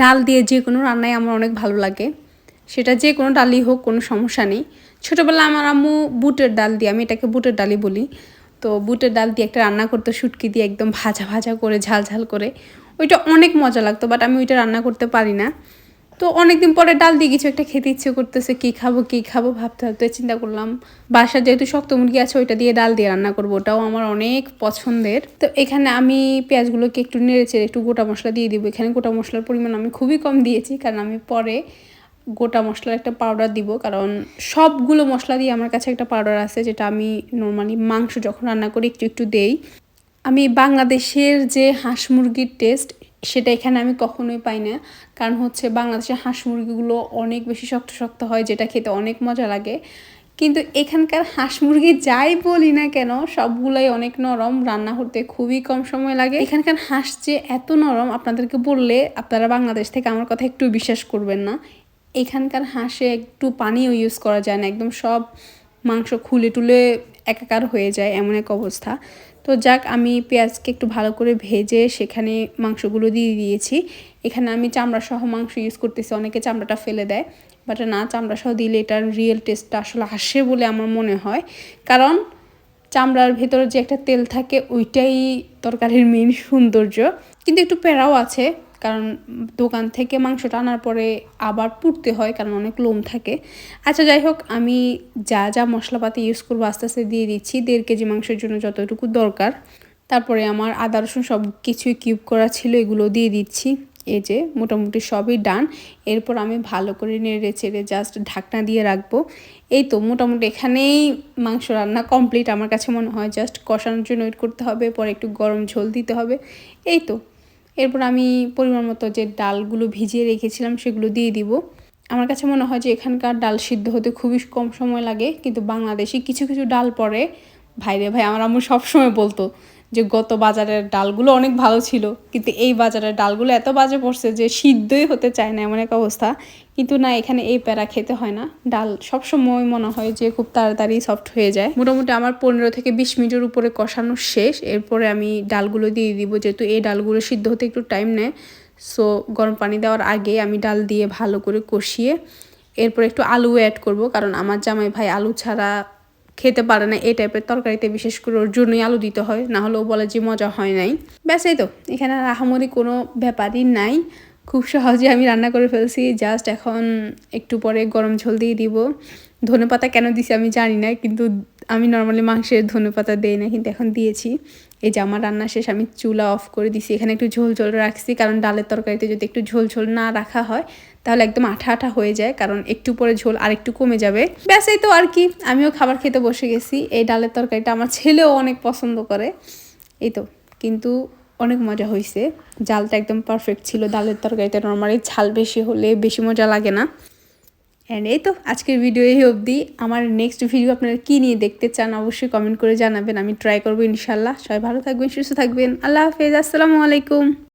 ডাল দিয়ে যে কোনো রান্নাই আমার অনেক ভালো লাগে। সেটা যে কোনো ডালই হোক, কোনো সমস্যা নেই। ছোটোবেলায় আমার আম্মু বুটের ডাল দিয়ে, আমি এটাকে বুটের ডালই বলি। তো বুটের ডাল দিয়ে একটা রান্না করতো, শুটকি দিয়ে একদম ভাজা ভাজা করে, ঝাল ঝাল করে। ওইটা অনেক মজা লাগতো বাট আমি ওইটা রান্না করতে পারি না। তো অনেকদিন পরে ডাল দিয়ে কিছু একটা খেতে ইচ্ছে করতেছে, কী খাব কী খাব ভাবতে ভাবতে চিন্তা করলাম। বাসার যেহেতু শক্ত মুরগি আছে, ওইটা দিয়ে ডাল দিয়ে রান্না করব, ওটাও আমার অনেক পছন্দের। তো এখানে আমি পেঁয়াজগুলোকে একটু নেড়েচেড়ে একটু গোটা মশলা দিয়ে দিব। এখানে গোটা মশলার পরিমাণ আমি খুবই কম দিয়েছি, কারণ আমি পরে গোটা মশলার একটা পাউডার দিব, কারণ সবগুলো মশলা দিয়ে আমার কাছে একটা পাউডার আছে, যেটা আমি নর্মালি মাংস যখন রান্না করি একটু একটু দেই। আমি বাংলাদেশের যে হাঁস মুরগির টেস্ট সেটা এখানে আমি কখনোই পাই না। কারণ হচ্ছে বাংলাদেশের হাঁস মুরগিগুলো অনেক বেশি শক্ত শক্ত হয়, যেটা খেতে অনেক মজা লাগে। কিন্তু এখানকার হাঁস মুরগি যাই বলি না কেন, সবগুলাই অনেক নরম, রান্না করতে খুবই কম সময় লাগে। এখানকার হাঁস যে এত নরম, আপনাদেরকে বললে আপনারা বাংলাদেশ থেকে আমার কথা একটু বিশ্বাস করবেন না। এখানকার হাঁসে একটু পানিও ইউজ করা যায় না, একদম সব মাংস খুলে টুলে একাকার হয়ে যায় এমন এক অবস্থা। তো যাক, আমি পেঁয়াজকে একটু ভালো করে ভেজে সেখানে মাংসগুলো দিয়ে দিয়েছি। এখানে আমি চামড়া সহ মাংস ইউজ করতেছি, অনেকে চামড়াটা ফেলে দেয়। বাট না চামড়া সহ দিলে এটার রিয়েল টেস্টটা আসলে আসে বলে আমার মনে হয়। কারণ চামড়ার ভেতরে যে একটা তেল থাকে, ওইটাই তরকারির মেন সৌন্দর্য। কিন্তু একটু প্যারাও আছে। কারণ দোকান থেকে মাংসটা আনার পরে আবার পুড়তে হয়, কারণ অনেক লোম থাকে। আচ্ছা যাই হোক, আমি যা যা মশলাপাতি ইউজ করব আস্তে আস্তে দিয়ে দিচ্ছি, দেড় কেজি মাংসের জন্য যতটুকু দরকার। তারপরে আমার আদা, রসুন সব কিছুই কিউব করা ছিল, এগুলো দিয়ে দিচ্ছি। এই যে, মোটামুটি সবই ডান এরপর আমি ভালো করে নেড়ে চেড়ে জাস্ট ঢাকনা দিয়ে রাখব। এই তো, মোটামুটি এখানেই মাংস রান্না কমপ্লিট আমার কাছে মনে হয় জাস্ট কষানোর জন্য ওয়েট করতে হবে, পরে একটু গরম ঝোল দিতে হবে। এই তো এরপর আমি পরিমাণ মতো যে ডালগুলো ভিজিয়ে রেখেছিলাম সেগুলো দিয়ে দিব। আমার কাছে মনে হয় যে এখানকার ডাল সিদ্ধ হতে খুবই কম সময় লাগে, কিন্তু বাংলাদেশে কিছু কিছু ডাল পরে ভাইরে ভাই, আমার আম্মু সবসময় বলতো যে গত বাজারের ডালগুলো অনেক ভালো ছিল, কিন্তু এই বাজারের ডালগুলো এত বাজে পড়ছে যে সিদ্ধই হতে চায় না এমন এক অবস্থা। কিন্তু না, এখানে এই প্যারা খেতে হয় না। ডাল সবসময় মনে হয় যে খুব তাড়াতাড়ি সফট হয়ে যায়। মোটামুটি আমার পনেরো থেকে বিশ মিনিটের উপরে কষানো শেষ। এরপরে আমি ডালগুলো দিয়ে দিব, যেহেতু এই ডালগুলো সিদ্ধ হতে একটু টাইম নেয়। সো গরম পানি দেওয়ার আগে আমি ডাল দিয়ে ভালো করে কষিয়ে, এরপর একটু আলু অ্যাড করব। কারণ আমার জামাই ভাই আলু ছাড়া খেতে পারে না, এই টাইপের তরকারিতে বিশেষ করে ওর জন্যই আলু দিতে হয়, না হলেও বলে যে মজা হয় নাই। ব্যাস, এই তো। এখানে রাহামরি কোনো ব্যাপারই নাই। খুব সহজে আমি রান্না করে ফেলছি জাস্ট এখন একটু পরে গরম ঝোল দিয়ে দিব। ধনে পাতা কেন দিছি আমি জানি না, কিন্তু আমি নর্মালি মাংসের ধনে পাতা দেই না, কিন্তু এখন দিয়েছি। এই যে আমার রান্না শেষ, আমি চুলা অফ করে দিছি। এখানে একটু ঝোল ঝোল রাখছি, কারণ ডালের তরকারিতে যদি একটু ঝোল ঝোল না রাখা হয়, তাহলে একদম আঠা আঠা হয়ে যায়, কারণ একটু পরে ঝোল আর একটু কমে যাবে। ব্যাস, এই তো আর কি। আমিও খাবার খেতে বসে গেছি। এই ডালের তরকারিটা আমার ছেলেও অনেক পছন্দ করে। এই তো, কিন্তু অনেক মজা হয়েছে জালটা একদম পারফেক্ট ছিল। ডালের তরকারিতে নর্মালি ঝাল বেশি হলে বেশি মজা লাগে না। অ্যান্ড এই তো আজকের ভিডিও এই অবধি। আমার নেক্সট ভিডিও আপনারা কী নিয়ে দেখতে চান অবশ্যই কমেন্ট করে জানাবেন। আমি ট্রাই করব ইনশাল্লাহ। সবাই ভালো থাকবেন, সুস্থ থাকবেন। আল্লাহ হাফেজ। আসসালামু আলাইকুম।